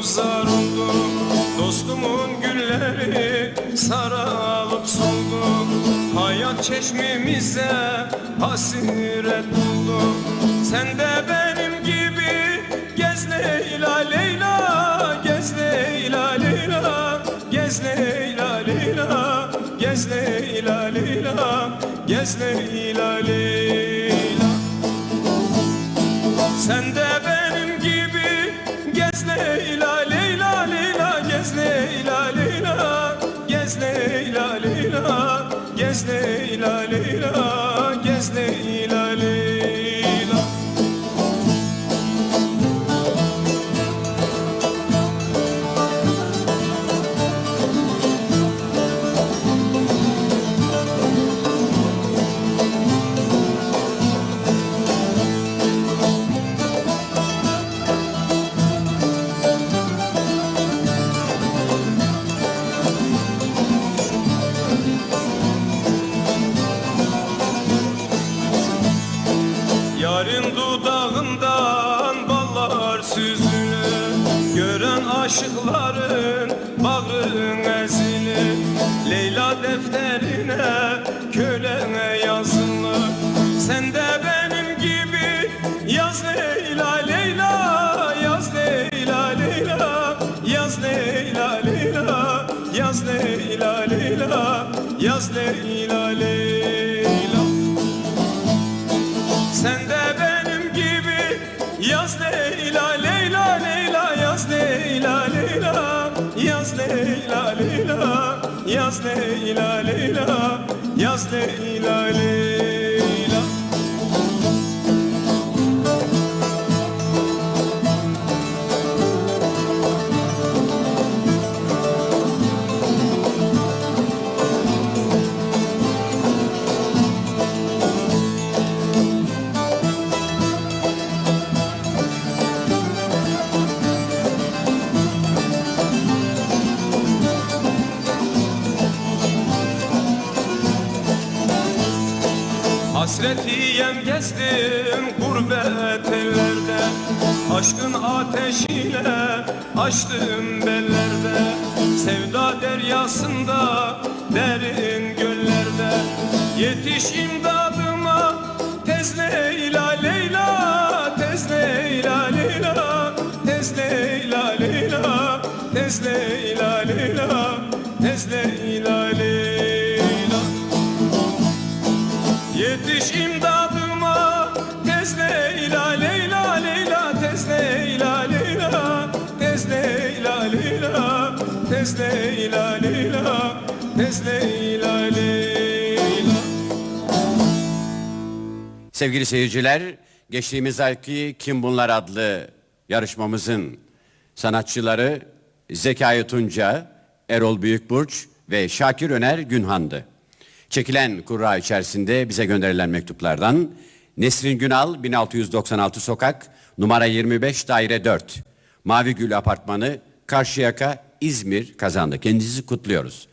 uzar oldu Dostumun gülleri saralıp soldu Hayat çeşmemize hasiret buldu Sen de benim gibi gez Leyla Leyla Gez Leyla Leyla Gez Leyla Leyla Gez Leyla Leyla Gez Leyla Leyla. Sen de benim Leyla Gez Yarın dudağından ballar süzülür. Gören aşıkların bağrın ezilir. Leyla defterine kölene yazılır. Sen de benim gibi yaz Leyla Leyla Yaz Leyla Leyla Yaz Leyla Leyla Yaz Leyla Leyla Yaz Leyla Leyla. Sen de Leyla Leyla yaz Leyla Leyla yaz Leyla Leyla Hasreti yem gezdim gurbet ellerde. Aşkın ateşiyle açtım bellerde. Sevda deryasında derin göllerde. Yetiş imdadıma tez Leyla Leyla Tez Leyla Leyla Tez Leyla Leyla Tez Leyla Leyla Tez Leyla tez Leyla Leyla Sevgili seyirciler, geçtiğimiz ayki Kim Bunlar adlı yarışmamızın sanatçıları Zekai Tunca, Erol Büyükburç ve Şakir Öner Günhan'dı. Çekilen kura içerisinde bize gönderilen mektuplardan Nesrin Günal 1696 sokak numara 25 daire 4 Mavi Gül Apartmanı Karşıyaka İzmir kazandı. Kendinizi kutluyoruz.